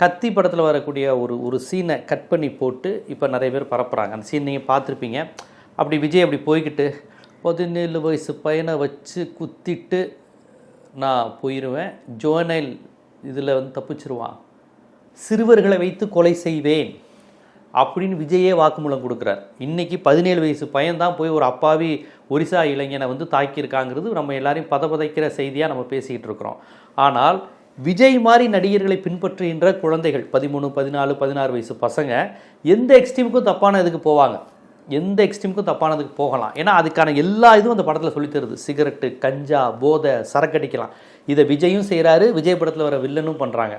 கத்தி படத்தில் வரக்கூடிய ஒரு ஒரு சீனை கட் பண்ணி போட்டு இப்போ நிறைய பேர் பரப்புகிறாங்க அந்த சீன் நீங்கள் பார்த்துருப்பீங்க. அப்படி விஜய் அப்படி போய்கிட்டு பதினேழு வயசு பையனை வச்சு குத்திட்டு நான் போயிடுவேன் ஜோனைல் இதில் வந்து தப்பிச்சிருவான். சிறுவர்களை வைத்து கொலை செய்வேன். அப்படின்னு விஜயே வாக்குமூலம் கொடுக்குறார். இன்றைக்கி பதினேழு வயசு பையன்தான் போய் ஒரு அப்பாவி ஒரிசா இளைஞனை வந்து தாக்கியிருக்காங்கிறது நம்ம எல்லாரையும் பதபதைக்கிற செய்தியாக நம்ம பேசிக்கிட்டு இருக்கிறோம். ஆனால் விஜய் மாதிரி நடிகர்களை பின்பற்றுகின்ற குழந்தைகள் பதிமூணு பதினாலு பதினாறு வயசு பசங்க எந்த எக்ஸ்ட்ரீமுக்கும் தப்பான இதுக்கு போவாங்க. எந்த எக்ஸ்ட்ரீமுக்கும் தப்பானதுக்கு போகலாம். ஏன்னா அதுக்கான எல்லா இதுவும் அந்த படத்தில் சொல்லித்தருது சிகரெட்டு கஞ்சா போதை சரக்கடிக்கலாம் இதை விஜயும் செய்கிறாரு விஜய் படத்தில் வர வில்லனும் பண்ணுறாங்க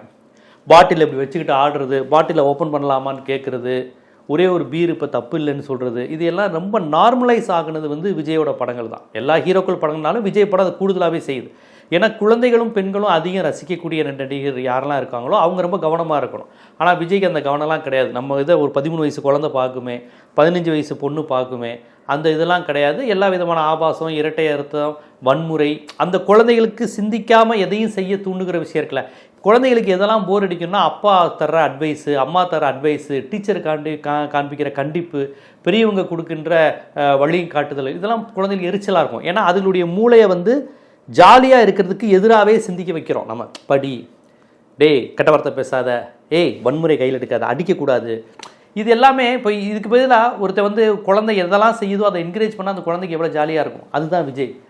பாட்டில் இப்படி வச்சுக்கிட்டு ஆடுறது பாட்டிலை ஓப்பன் பண்ணலாமான்னு கேட்குறது ஒரே ஒரு பீர் இப்போ தப்பு இல்லைன்னு சொல்கிறது இது எல்லாம் ரொம்ப நார்மலைஸ் ஆகுனது வந்து விஜயோட படங்கள் தான். எல்லா ஹீரோக்கள் படங்கள்னாலும் விஜய் படம் அதை கூடுதலாகவே செய்யுது. ஏன்னா குழந்தைகளும் பெண்களும் அதிகம் ரசிக்கக்கூடிய ரெண்டு நடிகர் யாரெல்லாம் இருக்காங்களோ அவங்க ரொம்ப கவனமாக இருக்கணும். ஆனால் விஜய்க்கு அந்த கவனம்லாம் கிடையாது. நம்ம இதை ஒரு பதிமூணு வயசு குழந்தை பார்க்குமே பதினஞ்சு வயசு பொண்ணு பார்க்குமே அந்த இதெல்லாம் கிடையாது. எல்லா விதமான ஆபாசம் இரட்டை அர்த்தம் வன்முறை அந்த குழந்தைகளுக்கு சிந்திக்காமல் எதையும் செய்ய தூண்டுகிற விஷயம் இருக்கல குழந்தைகளுக்கு எதெல்லாம் போர் அடிக்கும்னா அப்பா தர்ற அட்வைஸு அம்மா தர அட்வைஸு டீச்சர் காண்டி கா காண்பிக்கிற கண்டிப்பு பெரியவங்க கொடுக்கின்ற வழியும் வழி காட்டுதல் இதெல்லாம் குழந்தைகளுக்கு எரிச்சலாக இருக்கும். ஏன்னா அதனுடைய மூளையை வந்து ஜாலியாக இருக்கிறதுக்கு எதிராகவே சிந்திக்க வைக்கிறோம். நம்ம படி. டேய் கெட்ட வார்த்தை பேசாத. ஏய் வன்முறை கையில் எடுக்காத. அடிக்கக்கூடாது இது எல்லாமே இப்போ இதுக்கு பதிலாக ஒருத்தர் வந்து குழந்தை எதெல்லாம் செய்யுதோ அதை என்கரேஜ் பண்ணால் அந்த குழந்தைக்கு எவ்வளோ ஜாலியாக இருக்கும். அதுதான் விஜய்.